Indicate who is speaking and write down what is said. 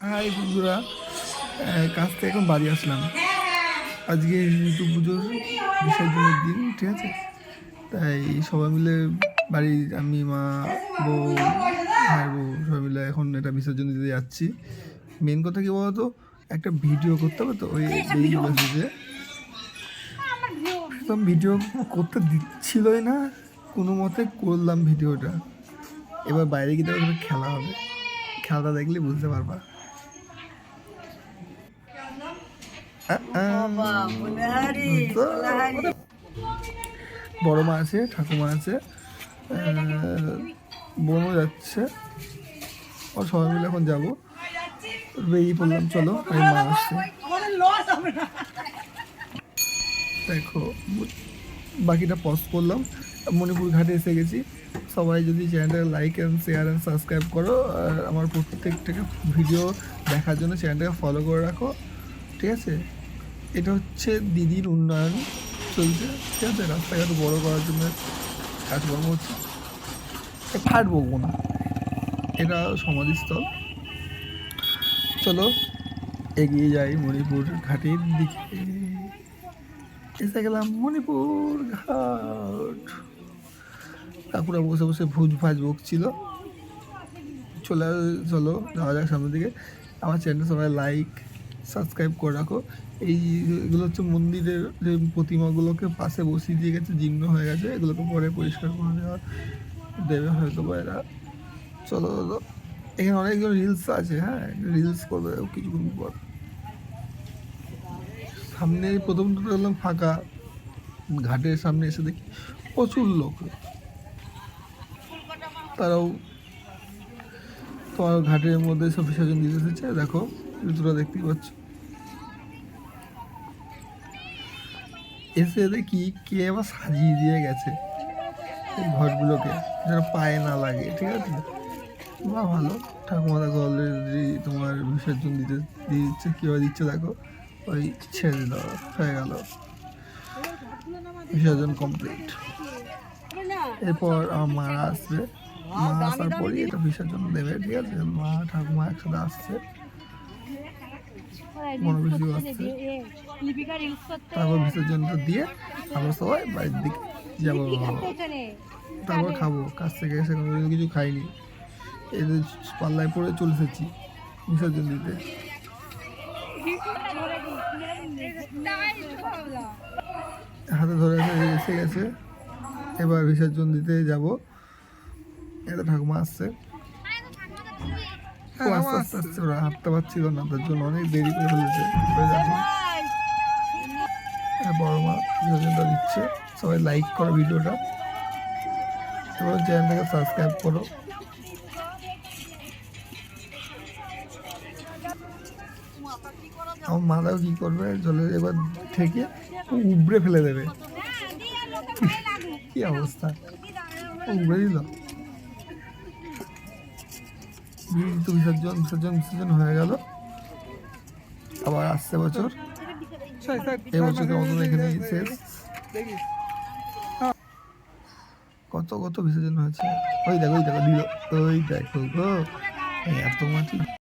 Speaker 1: High বন্ধুরা কাজ থেকে এখন বাড়ি আসলাম। আজকে ঋতু পুজোর বিসর্জনের দিন ঠিক আছে? তাই সবাই মিলে বাড়ির আমি মা বউ ভাই বউ সবাই মিলে এখন এটা বিসর্জন দিতে যাচ্ছি। মেন কথা কি বলতো? একটা ভিডিও করতে হবে তো ওই মেসেজে একদম ভিডিও করতে দিচ্ছিলই না কোনো মতে করলাম ভিডিওটা এবার বাইরে গিয়ে খেলা হবে। খেলাটা দেখলে বুঝতে পারবা। বড় মা আছে, ঠাকুমা আছে বোনও যাচ্ছে। ও সবাই মিলে এখন যাব। বেরিয়ে পড়লাম, চলো, আমি মা আসছে। দেখো, বাকিটা পজ করলাম। মণিপুর ঘাটে এসে গেছি। সবাই যদি চ্যানেলটাকে like and share and subscribe করো, আর আমার প্রত্যেকটাকে ভিডিও দেখার জন্য চ্যানেলটাকে ফলো করে রাখো। ঠিক আছে? এটা হচ্ছে দিদির উন্নয়ন চলছে। ঠিক আছে রাস্তাঘাট বড় করার জন্য কাজকর্ম হচ্ছে। ফাট বলব না। এটা সমাধিস্থল। চলো, এগিয়ে যাই মণিপুর ঘাটের দিকে। এসে গেলাম মণিপুর ঘাট। কাকুরা বসে বসে ভুজ ভাজ বকছিল। চলে চলো, যাওয়া যাক সামনের দিকে। আমার চ্যানেলটা সবাই লাইক সাবস্ক্রাইব করে রাখো। এই এগুলো হচ্ছে মন্দিরের যে প্রতিমাগুলোকে পাশে বসিয়ে দিয়ে গেছে, জীর্ণ হয়ে গেছে। এগুলোকে পরে পরিষ্কার করে দেওয়া দেবে হয়তো বা এরা। চলো চলো। এখানে অনেকজন রিলস আছে হ্যাঁ? রিলস করবে কিছুক্ষণ পর। সামনে প্রথমটা দেখলাম ফাঁকা। ঘাটের সামনে এসে দেখি প্রচুর লোক। তারাও তোমার ঘাটের মধ্যে সব বিসর্জন দিতে এসেছে দেখো ঋতুরা দেখতেই পাচ্ছ। এসে দেখি কে আবার সাজিয়ে দিয়ে গেছে ঘরগুলোকে, যেন পায়ে না লাগে, ঠিক আছে? বা ভালো, ঠাকুমা দেখো অলরেডি তোমার বিসর্জন দিতে দিচ্ছে কীভাবে দিচ্ছে দেখো? ওই ছেড়ে দিল, হয়ে গেল। বিসর্জন কমপ্লিট এরপর আমার আসবে মা আসার পরই এটা বিসর্জন দেবে ঠিক আছে? মা ঠাকুমা একসাথে আসছে। মনে আসছে। তারপর বিসর্জনটা দিয়ে আমরা সবাই বাড়ির দিকে যাব। তারপর খাব কাছ থেকে এসে কোনো কিছু খাইনি। এদের পাল্লায় পড়ে চলে এসেছি বিসর্জন দিতে। হাতে ধরে এসে গেছে। এবার বিসর্জন দিতে যাব। এটা ঠাকুমা আসছে আস্তে আস্তে আস্তে ওরা হাঁটতে পারছিল না তার জন্য অনেক দেরি করে ফেলেছে। বড় মা বিসর্জনটা দিচ্ছে। সবাই লাইক করো ভিডিওটা। এবং চ্যানেলটাকে সাবস্ক্রাইব করো। আমার মাদাও কি করবে? জলে এবার থেকে উবড়ে ফেলে দেবে। কি অবস্থা? উবড়ে দিল। তো বিসর্জন বিসর্জন বিসর্জন হয়ে গেল। আবার আসছে বছর। এই বছরের মতন এখানে শেষ। কত কত বিসর্জন হয়েছে? ওই দেখো ওই দেখো, দিল। ওই দেখো গো। এত মাটি।